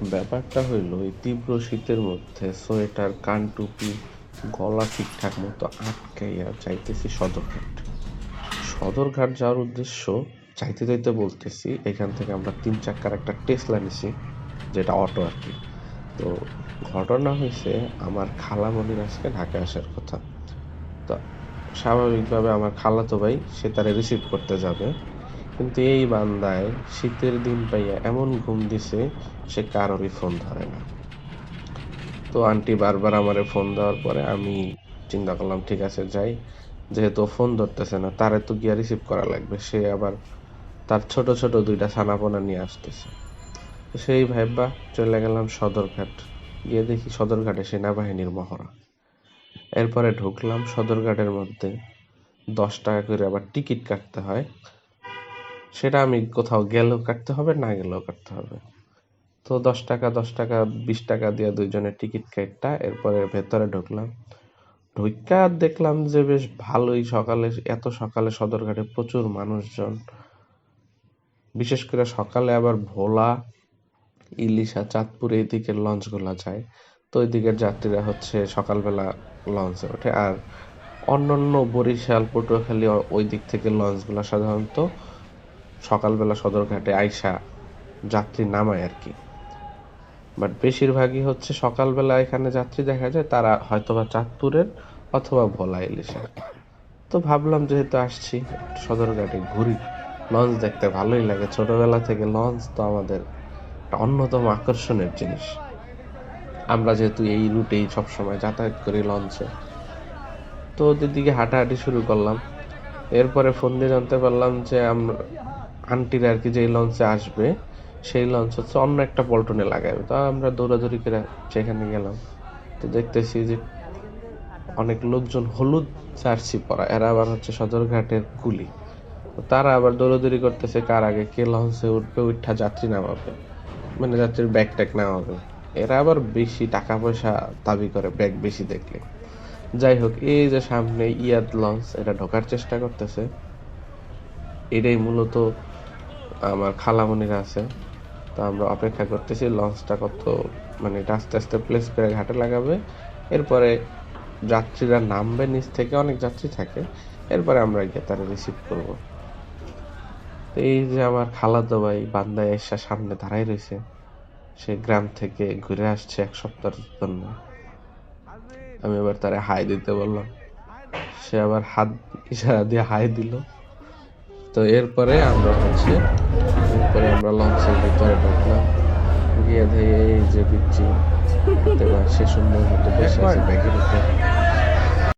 ব্যাপারটা হইল, এই তীব্র শীতের মধ্যে সোয়েটার, কান টুপি, গলা ঠিকঠাক মতো আটকাইয়া যাইতেছি সদরঘাট। সদরঘাট যাওয়ার উদ্দেশ্য চাইতে চাইতে বলতেছি, এখান থেকে আমরা তিন চাক্কার একটা টেসলা নিছি, যেটা অটো আর কি। তো ঘটনা হয়েছে আমার খালামণির আজকে ঢাকায় আসার কথা। তো স্বাভাবিকভাবে আমার খালাতো ভাই, সে তারে রিসিভ করতে যাবে। কিন্তু এই বান্দায় শীতের দিন পাইয়া এমন ঘুম দিছে, সে কারোরই ফোন ধরে না। তো আন্টি বারবার আমারে ফোন দেওয়ার পরে আমি চিন্তা করলাম, ঠিক আছে, যাই। যেহেতু ফোন ধরতেছে না, তারে তো গিয়া রিসিভ করা লাগবে। সে আবার তার ছোট ছোট দুইটা ছানাপোনা নিয়ে আসতেছে। সেই ভাইবা চলে গেলাম সদরঘাট। গিয়ে দেখি সদরঘাটে সেনাবাহিনীর মহড়া। এরপরে ঢুকলাম সদরঘাটের মধ্যে। দশ টাকা করে আবার টিকিট কাটতে হয়। সেটা আমি কোথাও গেলেও কাটতে হবে, না গেলেও কাটতে হবে। তো দশ টাকা দশ টাকা, বিশ টাকা দিয়ে দুইজনের টিকিট কেটটা এরপরে ভেতরে ঢুকলাম। ঢুকা দেখলাম যে বেশ ভালোই সকালে, এত সকালে সদরঘাটে প্রচুর মানুষজন। বিশেষ করে সকালে আবার ভোলা, ইলিশা, চাঁদপুর এই দিকের লঞ্চগুলো যায়। তো ওই দিকের যাত্রীরা হচ্ছে সকালবেলা লঞ্চে ওঠে। আর অন্যান্য বরিশাল, পটুয়াখালী ওই দিক থেকে লঞ্চগুলো সাধারণত সকালবেলা সদরঘাটে আইসা যাত্রী নামায় আর কি। বাট বেশিরভাগই হচ্ছে সকালবেলা এখানে যাত্রী দেখা যায়, তারা হয়তোবা চাঁদপুরের অথবা ভোলা ইলিশা তো ভাবলাম যেহেতু আসছি সদরঘাটে ঘুরি। লঞ্চ দেখতে ভালোই লাগে। ছোটবেলা থেকে লঞ্চ তো আমাদের একটা অন্যতম আকর্ষণের জিনিস। আমরা যেহেতু এই রুটেই সবসময় যাতায়াত করি লঞ্চে তো ওদের দিকে হাঁটাহাঁটি শুরু করলাম। এরপরে ফোন দিয়ে জানতে পারলাম যে আমরা আন্টির আর কি যেই লঞ্চে আসবে, সেই লঞ্চ হচ্ছে অন্য একটা পল্টনে লাগাবে। তা আমরা দৌড়াদৌড়ি করে সেখানে গেলাম। তো দেখতেছি যে অনেক লোকজন হলুদ জার্সি পরা, এরা আবার হচ্ছে সদরঘাটের কুলি। তারা আবার দৌড়াদৌড়ি করতেছে কার আগে কে লঞ্চে উঠবে উঠা যাত্রী নামাবে মানে যাত্রীর ব্যাগ ট্যাগ নামাবে। এরা আবার বেশি টাকা পয়সা দাবি করে ব্যাগ বেশি দেখলে। যাই হোক, এই যে সামনে ইয়াদ লঞ্চ, এটা ঢোকার চেষ্টা করতেছে। এটাই মূলত আমার খালামনির আছে। তো আমরা অপেক্ষা করতেছি, লঞ্চটা কত মানে এটা আস্তে আস্তে প্লেস করে ঘাটে লাগাবে। এরপরে যাত্রীরা নামবে নিচ থেকে, অনেক যাত্রী থাকে। এরপরে আমরা গিয়ে তারা রিসিভ করব। তো এই যে আমার খালাতো ভাই বান্দায় এসে সামনে দাঁড়াই রয়েছে, সে গ্রাম থেকে ঘুরে আসছে এক সপ্তাহের জন্য। আমি এবার তারে হাই দিতে বললাম। সে আবার হাত ইশারা দিয়ে হাই দিল। তো এরপরে আমরা হচ্ছে এরপরে আমরা লঞ্চের ভিতরে ঢুকলাম। গিয়ে ধরে এই যে বিচ্ছি সে সুন্দর মতো বসে আছে ব্যাগের উপর।